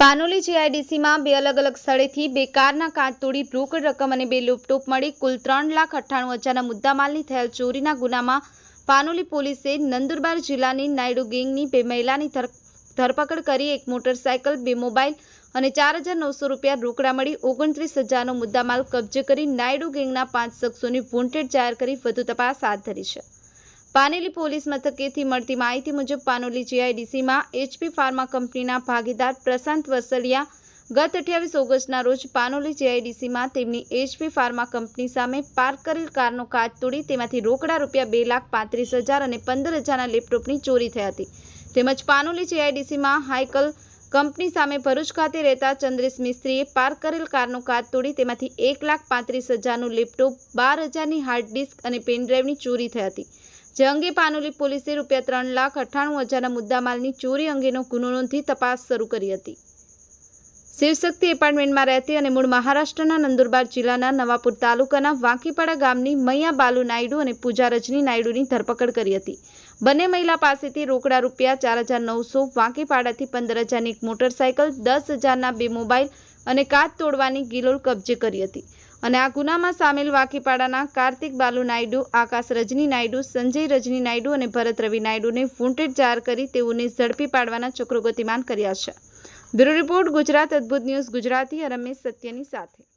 પાનોલી જીઆઈડીસીમાં બે અલગ અલગ સ્થળેથી બે કારના કાચ તોડી રોકડ રકમ અને બે લેપટોપ મળી કુલ ત્રણ લાખ અઠ્ઠાણું હજારના મુદ્દામાલની થયેલ ચોરીના ગુનામાં પાનોલી પોલીસે નંદુરબાર જિલ્લાની નાયડુ ગેંગની બે મહિલાની ધર- ધરપકડ કરી, એક મોટરસાયકલ, બે મોબાઈલ અને ચાર હજાર નવસો રૂપિયા રોકડા મળી ઓગણત્રીસ હજારનો મુદ્દામાલ કબજે કરી નાયડુ ગેંગના પાંચ શખ્સોની વોન્ટેડ જાહેર કરી, વધુ તપાસ હાથ ધરી છે. પાનેલી પોલીસ મથકેથી મળતી માહિતી મુજબ પાનોલી જીઆઈડીસીમાં એચપી ફાર્મા કંપનીના ભાગીદાર પ્રશાંત વસલિયા ગત અઠ્યાવીસ ઓગસ્ટના રોજ પાનોલી જીઆઈડીસીમાં તેમની એચપી ફાર્મા કંપની સામે પાર્ક કરેલ કારનો કાચ તોડી તેમાંથી રોકડા રૂપિયા બે લાખ પાંત્રીસ હજાર અને પંદર હજારના લેપટોપની ચોરી થઈ હતી. તેમજ પાનોલી જીઆઈડીસીમાં હાઇકલ કંપની સામે ભરૂચ ખાતે રહેતા ચંદ્રેશ મિસ્ત્રીએ પાર્ક કરેલ કારનો કાચ તોડી તેમાંથી એક લાખ પાંત્રીસ હજારનું લેપટોપ, બાર હજારની હાર્ડ ડિસ્ક અને પેનડ્રાઈવની ચોરી થઈ હતી. જે અંગે પાનોલી પોલીસે રૂપિયા ત્રણ લાખ અઠ્ઠાણું હજારના મુદ્દામાલની ચોરી અંગેનો ગુનો નોંધી તપાસ શરૂ કરી હતી. શિવશક્તિ એપાર્ટમેન્ટમાં રહેતી અને મૂળ મહારાષ્ટ્રના નંદુરબાર જિલ્લાના નવાપુર તાલુકાના વાંકીપાડા ગામની મૈયા બાલુ નાયડુ અને પૂજા રજની નાયડુની ધરપકડ કરી હતી. બંને મહિલા પાસેથી રોકડા રૂપિયા ચાર હજાર નવસો વાંકીપાડાથી પંદર હજારની એક મોટરસાયકલ, દસ હજારના બે મોબાઈલ અને કાચ તોડવાની ગિલોલ કબજે કરી હતી. અને આ ગુનામાં સામેલ વાકીપાડાના કાર્તિક બાલુ નાયડુ, આકાશ રજની નાયડુ, સંજય રજની નાયડુ અને ભરત રવિ નાયડુને વોન્ટેડ જાહેર કરી તેઓને ઝડપી પાડવાના ચક્રો ગતિમાન કર્યા છે. બ્યુરો રિપોર્ટ ગુજરાત અદ્ભુત ન્યૂઝ ગુજરાતી, રમેશ સત્યની સાથે.